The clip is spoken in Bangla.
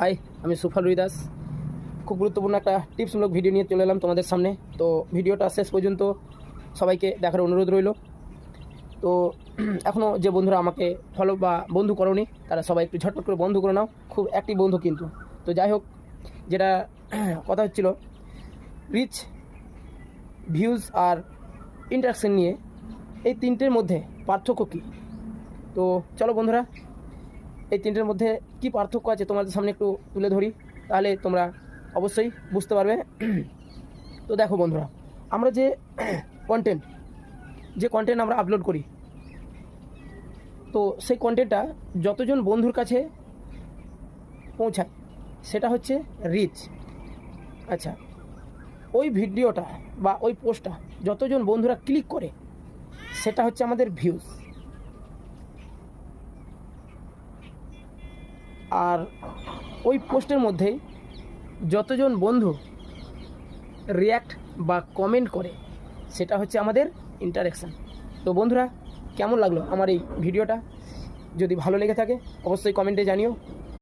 হাই, আমি সুফল রুই দাস খুব গুরুত্বপূর্ণ একটা টিপসমূলক ভিডিও নিয়ে চলে এলাম তোমাদের সামনে। তো ভিডিওটা শেষ পর্যন্ত সবাইকে দেখার অনুরোধ রইল। তো এখনও যে বন্ধুরা আমাকে ফলো বা বন্ধু করনি, তারা সবাই একটু ঝটপট করে বন্ধু করে নাও। খুব একটি বন্ধু কিন্তু। তো যাই হোক, যেটা কথা হচ্ছিল রিচ ভিউজ আর ইন্টারাকশন নিয়ে এই তিনটের মধ্যে পার্থক্য কী? তো চলো বন্ধুরা এই তিনটের মধ্যে কি পার্থক্য আছে তোমাদের সামনে একটু তুলে ধরি, তাহলে তোমরা অবশ্যই বুঝতে পারবে। তো দেখো বন্ধুরা, আমরা যে কন্টেন্ট যে কন্টেন্ট আমরা আপলোড করি, তো সেই কন্টেন্টটা যতজন বন্ধুর কাছে পৌঁছায়, সেটা হচ্ছে রিচ আচ্ছা ওই ভিডিওটা বা ওই পোস্টটা যতজন বন্ধুরা ক্লিক করে, সেটা হচ্ছে আমাদের ভিউজ আর ওই পোস্টের মধ্যেই যতজন বন্ধু রিয়্যাক্ট বা কমেন্ট করে, সেটা হচ্ছে আমাদের ইন্টারেকশান তো বন্ধুরা, কেমন লাগল আমার এই ভিডিওটা? যদি ভালো লেগে থাকে, অবশ্যই কমেন্টে জানিও।